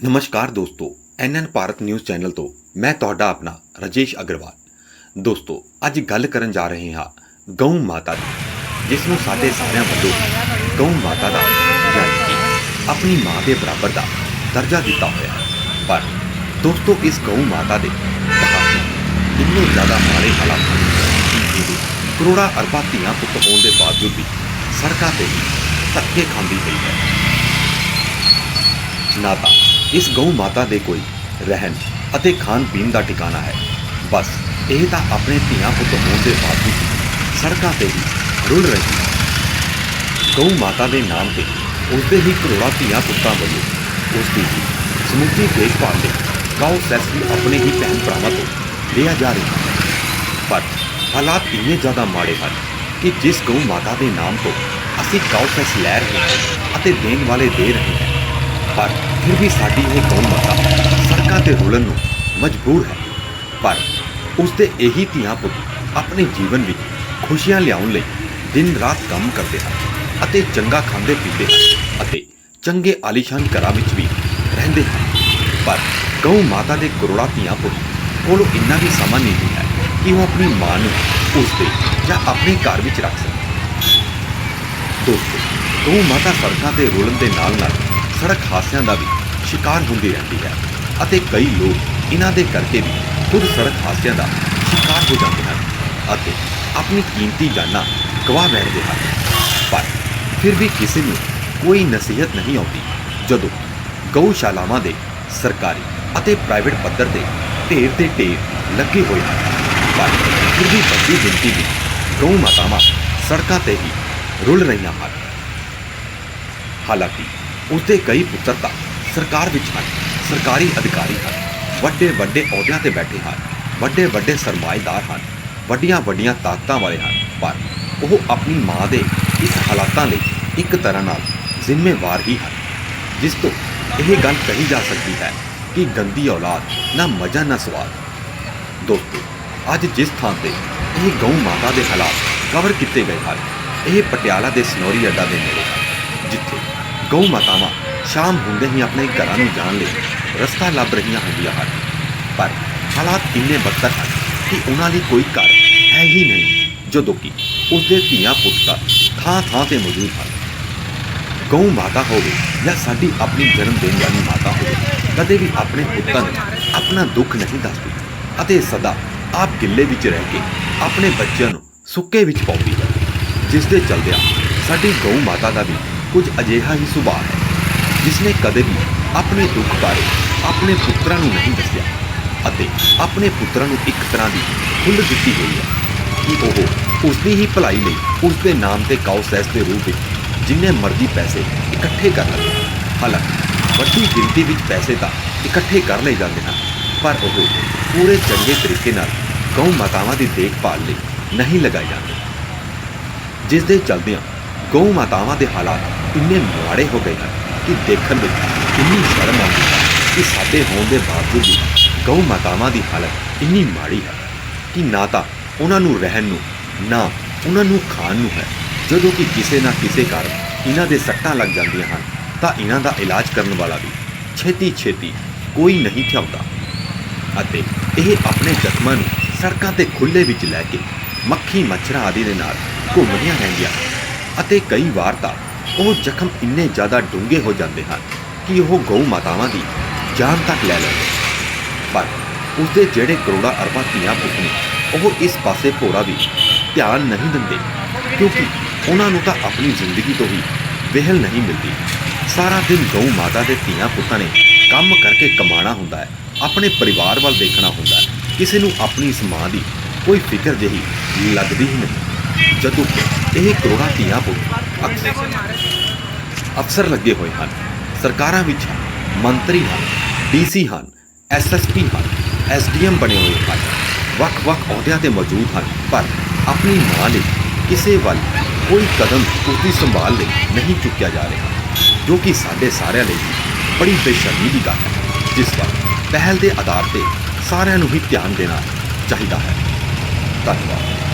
ਨਮਸਕਾਰ ਦੋਸਤੋ ਐਨਐਨ Bharat news channel ਤੋਂ ਮੈਂ ਤੁਹਾਡਾ ਆਪਣਾ ਰਾਜੇਸ਼ ਅਗਰਵਾਲ। ਦੋਸਤੋ, ਅੱਜ ਗੱਲ ਕਰਨ ਜਾ ਰਹੇ ਹਾਂ ਗਊ ਮਾਤਾ ਦੀ, ਜਿਸ ਨੂੰ ਸਾਡੇ ਸਾਰਿਆਂ ਵੱਲੋਂ ਗਊ ਮਾਤਾ ਦਾ ਆਪਣੀ ਮਾਂ ਦੇ ਬਰਾਬਰ ਦਾ ਦਰਜਾ ਦਿੱਤਾ ਹੋਇਆ ਪਰ ਦੋਸਤੋ, ਇਸ ਗਊ ਮਾਤਾ ਦੇ ਇੰਨੇ ਜ਼ਿਆਦਾ ਮਾੜੇ ਹਾਲਾਤ ਹਨ ਕਰੋੜਾਂ ਅਰਬਾਂ ਧੀਆਂ ਪੁੱਤ ਹੋਣ ਦੇ ਬਾਵਜੂਦ ਵੀ ਸੜਕਾਂ ਤੇ ਧੱਕੇ ਖਾਂਦੀ ਪਈ ਹੈ। ਨਾ ਤਾਂ ਇਸ ਗਊ ਮਾਤਾ ਦੇ ਕੋਈ ਰਹਿਣ ਅਤੇ ਖਾਣ ਪੀਣ ਦਾ ਟਿਕਾਣਾ ਹੈ। ਬਸ ਇਹ ਤਾਂ ਆਪਣੇ ਧੀਆਂ ਪੁੱਤ ਹੋਣ ਦੇ ਬਾਵਜੂਦ ਵੀ ਸੜਕਾਂ ਤੇ ਹੀ ਰੁਲ ਰਹੀ ਹੈ। ਗਊ ਮਾਤਾ ਦੇ ਨਾਮ ਤੇ ਉਸਦੇ ਹੀ ਕਰੋੜਾਂ ਧੀਆਂ ਪੁੱਤਾਂ ਵੱਲੋਂ ਉਸ ਦੀ ਹੀ ਸਮੁੱਚੀ ਦੇਖਭਾਲ ਲਈ ਗਊ ਸੈਸ ਵੀ ਆਪਣੇ ਹੀ ਭੈਣ ਭਰਾਵਾਂ ਤੋਂ ਲਿਆ ਜਾ ਰਿਹਾ ਹੈ। ਪਰ ਹਾਲਾਤ ਇੰਨੇ ਜ਼ਿਆਦਾ ਮਾੜੇ ਹਨ ਕਿ ਜਿਸ ਗਊ ਮਾਤਾ ਦੇ ਨਾਮ ਤੋਂ ਅਸੀਂ ਗਊ ਸੈਸ ਲੈ ਰਹੇ ਹਾਂ ਅਤੇ ਦੇਣ ਵਾਲੇ ਦੇ ਰਹੇ ਹਾਂ ਪਰ ਫਿਰ ਵੀ ਸਾਡੀ ਇਹ ਗਊ ਮਾਤਾ ਸੜਕਾਂ ਤੇ ਰੋਲਣ ਨੂੰ ਮਜਬੂਰ ਹੈ। ਪਰ ਉਸ ਦੇ ਇਹੀ ਧੀਆਂ ਪੁੱਤ ਆਪਣੇ ਜੀਵਨ ਵਿੱਚ ਖੁਸ਼ੀਆਂ ਲਿਆਉਣ ਲਈ ਦਿਨ ਰਾਤ ਕੰਮ ਕਰਦੇ ਹਨ ਅਤੇ ਚੰਗਾ ਖਾਂਦੇ ਪੀਂਦੇ ਹਨ ਅਤੇ ਚੰਗੇ ਆਲੀਸ਼ਾਨ ਘਰਾਂ ਵਿੱਚ ਵੀ ਰਹਿੰਦੇ ਹਨ। ਪਰ ਗਊ ਮਾਤਾ ਦੇ ਕਰੋੜਾਂ ਧੀਆਂ ਪੁੱਤ ਕੋਲ ਇੰਨਾ ਵੀ ਸਮਾਂ ਨਹੀਂ ਹੈ ਕਿ ਉਹ ਆਪਣੀ ਮਾਂ ਨੂੰ ਉਸ ਦੇ ਜਾਂ ਆਪਣੇ ਘਰ ਵਿੱਚ ਰੱਖ ਸਕਣ। ਦੋਸਤੋ, ਗਊ ਮਾਤਾ ਸੜਕਾਂ ਤੇ ਰੋਲਣ ਦੇ ਨਾਲ ਨਾਲ ਸੜਕ ਹਾਦਸਿਆਂ ਦਾ ਵੀ ਸ਼ਿਕਾਰ ਹੁੰਦੀ ਰਹਿੰਦੀ ਹੈ ਅਤੇ ਕਈ ਲੋਕ ਇਹਨਾਂ ਦੇ ਕਰਕੇ ਵੀ ਖੁਦ ਸੜਕ ਹਾਦਸਿਆਂ ਦਾ ਸ਼ਿਕਾਰ ਹੋ ਜਾਂਦੇ ਹਨ ਅਤੇ ਆਪਣੀ ਕੀਮਤੀ ਜਾਨਾਂ ਗਵਾ ਬੈਠਦੇ ਹਨ। ਪਰ ਫਿਰ ਵੀ ਕਿਸੇ ਨੂੰ ਕੋਈ ਨਸੀਹਤ ਨਹੀਂ ਆਉਂਦੀ ਜਦੋਂ ਗਊਸ਼ਾਲਾਵਾਂ ਦੇ ਸਰਕਾਰੀ ਅਤੇ ਪ੍ਰਾਈਵੇਟ ਪੱਧਰ ਤੇ ਢੇਰ ਤੇ ਢੇਰ ਲੱਗੇ ਹੋਏ ਹਨ। ਪਰ ਫਿਰ ਵੀ ਵੱਡੀ ਗਿਣਤੀ ਵਿੱਚ ਗਊ ਮਾਤਾਵਾਂ ਸੜਕਾਂ ਤੇ ਹੀ ਰੁਲ ਰਹੀਆਂ ਹਨ। ਹਾਲਾਂਕਿ ਉਸਦੇ ਕਈ ਪੁੱਤਰ ਤਾਂ ਸਰਕਾਰ ਵਿੱਚ ਹਨ, ਸਰਕਾਰੀ ਅਧਿਕਾਰੀ ਹਨ, ਵੱਡੇ ਵੱਡੇ ਅਹੁਦਿਆਂ ਤੇ ਬੈਠੇ ਹਨ, ਵੱਡੇ ਵੱਡੇ ਸਰਮਾਏਦਾਰ ਹਨ, ਵੱਡੀਆਂ ਵੱਡੀਆਂ ਤਾਕਤਾਂ ਵਾਲੇ ਹਨ, ਪਰ ਉਹ ਆਪਣੀ ਮਾਂ ਦੇ ਇਸ ਹਾਲਾਤਾਂ ਲਈ ਇੱਕ ਤਰ੍ਹਾਂ ਨਾਲ ਜ਼ਿੰਮੇਵਾਰ ਹੀ ਹਨ, ਜਿਸ ਤੋਂ ਇਹ ਗੱਲ ਕਹੀ ਜਾ ਸਕਦੀ ਹੈ ਕਿ ਗੰਦੀ ਔਲਾਦ ਨਾ ਮਜ਼ਾ ਨਾ ਸਵਾਦ। ਦੋਸਤੋ, ਅੱਜ ਜਿਸ ਥਾਂ ਤੇ ਇਹ ਗਊ ਮਾਤਾ ਦੇ ਹਾਲਾਤ ਕਵਰ ਕੀਤੇ ਗਏ ਹਨ, ਇਹ ਪਟਿਆਲਾ ਦੇ ਸਨੌਰੀ ਅੱਡਾ ਦੇ ਨੇੜੇ ਹੈ, ਜਿੱਥੇ ਗਊ ਮਾਤਾਵਾਂ ਸ਼ਾਮ ਹੁੰਦੇ ਹੀ ਆਪਣੇ ਘਰਾਂ ਨੂੰ ਜਾਣ ਲਈ ਰਸਤਾ ਲੱਭ ਰਹੀਆਂ ਹੁੰਦੀਆਂ ਹਨ। ਪਰ ਹਾਲਾਤ ਇੰਨੇ ਬਦਤਰ ਹਨ ਕਿ ਉਹਨਾਂ ਲਈ ਕੋਈ ਘਰ ਹੈ ਹੀ ਨਹੀਂ, ਜਦੋਂ ਕਿ ਉਸਦੇ ਧੀਆਂ ਪੁੱਤਕਾਂ ਥਾਂ ਥਾਂ ਤੇ ਮੌਜੂਦ ਹਨ। ਗਊ ਮਾਤਾ ਹੋਵੇ ਜਾਂ ਸਾਡੀ ਆਪਣੀ ਜਨਮ ਦੇਣ ਵਾਲੀ ਮਾਤਾ ਹੋਵੇ, ਕਦੇ ਵੀ ਆਪਣੇ ਪੁੱਤਾਂ ਨੂੰ ਆਪਣਾ ਦੁੱਖ ਨਹੀਂ ਦੱਸਦੀ ਅਤੇ ਸਦਾ ਆਪ ਗਿੱਲੇ ਵਿੱਚ ਰਹਿ ਕੇ ਆਪਣੇ ਬੱਚਿਆਂ ਨੂੰ ਸੁੱਕੇ ਵਿੱਚ ਪਾਉਂਦੀ ਹੈ। ਜਿਸ ਦੇ ਚਲਦਿਆਂ ਸਾਡੀ ਗਊ ਮਾਤਾ ਦਾ ਵੀ ਕੁਝ ਅਜਿਹਾ ਹੀ ਸੁਭਾਅ ਹੈ ਜਿਸ ਨੇ ਕਦੇ ਵੀ ਆਪਣੇ ਦੁੱਖ ਬਾਰੇ ਆਪਣੇ ਪੁੱਤਰਾਂ ਨੂੰ ਨਹੀਂ ਦੱਸਿਆ ਅਤੇ ਆਪਣੇ ਪੁੱਤਰਾਂ ਨੂੰ ਇੱਕ ਤਰ੍ਹਾਂ ਦੀ ਖੁੱਲ੍ਹ ਦਿੱਤੀ ਹੋਈ ਹੈ ਕਿ ਉਹ ਉਸ ਦੀ ਹੀ ਭਲਾਈ ਲਈ ਉਸ ਦੇ ਨਾਮ ਤੇ ਕਾਉਸੈਸ ਦੇ ਰੂਪ ਵਿੱਚ ਜਿੰਨੇ ਮਰਜ਼ੀ ਪੈਸੇ ਇਕੱਠੇ ਕਰ ਲਵੇ ਹਾਲਾਂਕਿ ਵੱਡੀ ਗਿਣਤੀ ਵਿੱਚ ਪੈਸੇ ਤਾਂ ਇਕੱਠੇ ਕਰ ਲਏ ਜਾਂਦੇ ਹਨ, ਪਰ ਉਹ ਪੂਰੇ ਚੰਗੇ ਤਰੀਕੇ ਨਾਲ ਗਊ ਮਾਤਾਵਾਂ ਦੀ ਦੇਖਭਾਲ ਲਈ ਨਹੀਂ ਲਗਾਏ ਜਾਂਦੇ। ਜਿਸ ਦੇ ਚਲਦਿਆਂ ਗਊ ਮਾਤਾਵਾਂ ਦੇ ਹਾਲਾਤ ਇੰਨੇ ਮਾੜੇ ਹੋ ਗਏ ਹਨ ਕਿ ਦੇਖਣ ਵਿੱਚ ਇੰਨੀ ਸ਼ਰਮ ਆਉਂਦੀ ਹੈ ਕਿ ਸਾਡੇ ਹੋਣ ਦੇ ਬਾਵਜੂਦ ਵੀ ਗਊ ਮਾਤਾਵਾਂ ਦੀ ਹਾਲਤ ਇੰਨੀ ਮਾੜੀ ਹੈ ਕਿ ਨਾ ਤਾਂ ਉਹਨਾਂ ਨੂੰ ਰਹਿਣ ਨੂੰ, ਨਾ ਉਹਨਾਂ ਨੂੰ ਖਾਣ ਨੂੰ ਹੈ। ਜਦੋਂ ਕਿ ਕਿਸੇ ਨਾ ਕਿਸੇ ਕਾਰਨ ਇਹਨਾਂ ਦੇ ਸੱਟਾਂ ਲੱਗ ਜਾਂਦੀਆਂ ਹਨ, ਤਾਂ ਇਹਨਾਂ ਦਾ ਇਲਾਜ ਕਰਨ ਵਾਲਾ ਵੀ ਛੇਤੀ ਛੇਤੀ ਕੋਈ ਨਹੀਂ ਥਿਆਉਂਦਾ। ਅਤੇ ਇਹ ਆਪਣੇ ਜ਼ਖਮਾਂ ਨੂੰ ਸੜਕਾਂ ਤੇ ਖੁੱਲੇ ਵਿੱਚ ਲੈ ਕੇ ਮੱਖੀ ਮੱਛਰਾਂ ਆਦਿ ਦੇ ਨਾਲ ਘੁੰਮਦੀਆਂ ਰਹਿੰਦੀਆਂ ਹਨ ਅਤੇ ਕਈ ਵਾਰ ਤਾਂ ਉਹ ਜ਼ਖਮ ਇੰਨੇ ਜ਼ਿਆਦਾ ਡੂੰਘੇ ਹੋ ਜਾਂਦੇ ਹਨ ਕਿ ਉਹ ਗਊ ਮਾਤਾਵਾਂ ਦੀ ਜਾਨ ਤੱਕ ਲੈ ਲੈਂਦੇ ਪਰ ਉਸਦੇ ਜਿਹੜੇ ਕਰੋੜਾਂ ਅਰਬਾਂ ਧੀਆਂ ਪੁੱਤ ਨੇ, ਉਹ ਇਸ ਪਾਸੇ ਭੋਰਾ ਵੀ ਧਿਆਨ ਨਹੀਂ ਦਿੰਦੇ ਕਿਉਂਕਿ ਉਹਨਾਂ ਨੂੰ ਤਾਂ ਆਪਣੀ ਜ਼ਿੰਦਗੀ ਤੋਂ ਹੀ ਵਿਹਲ ਨਹੀਂ ਮਿਲਦੀ। ਸਾਰਾ ਦਿਨ ਗਊ ਮਾਤਾ ਦੇ ਧੀਆਂ ਪੁੱਤਾਂ ਨੇ ਕੰਮ ਕਰਕੇ ਕਮਾਣਾ ਹੁੰਦਾ ਹੈ, ਆਪਣੇ ਪਰਿਵਾਰ ਵੱਲ ਦੇਖਣਾ ਹੁੰਦਾ ਹੈ। ਕਿਸੇ ਨੂੰ ਆਪਣੀ ਇਸ ਮਾਂ ਦੀ ਕੋਈ ਫਿਕਰ ਜਿਹੀ ਲੱਗਦੀ ਹੀ ਨਹੀਂ। ਜਦੋਂ ਇਹ ਕਰੋੜਾਂ ਧੀਆਂ ਪੁੱਤ ਅਫਸਰ ਲੱਗੇ ਹੋਏ ਹਨ ਸਰਕਾਰਾਂ ਵਿੱਚ ਹਨ ਮੰਤਰੀ ਹਨ ਡੀਸੀ ਹਨ ਐਸਐਸਪੀ ਹਨ ਐਸਡੀਐਮ ਬਣੇ ਹੋਏ ਹਨ ਵੱਖ-ਵੱਖ ਅਹੁਦਿਆਂ ਤੇ ਮੌਜੂਦ ਹਨ ਪਰ ਆਪਣੀ ਮਾਂ ਲਈ ਕਿਸੇ ਵੱਲ ਕੋਈ ਕਦਮ ਉਸਦੀ ਸੰਭਾਲ ਲਈ ਨਹੀਂ ਚੁੱਕਿਆ ਜਾ ਰਿਹਾ ਜੋ ਕਿ ਸਾਡੇ ਸਾਰਿਆਂ ਲਈ ਬੜੀ ਬੇਸ਼ਰਮੀ ਦੀ ਗੱਲ ਹੈ ਜਿਸ ਪਰ ਪਹਿਲ ਦੇ ਆਧਾਰ ਤੇ ਸਾਰਿਆਂ ਨੂੰ ਹੀ ਧਿਆਨ ਦੇਣਾ ਚਾਹੀਦਾ ਹੈ ਧੰਨਵਾਦ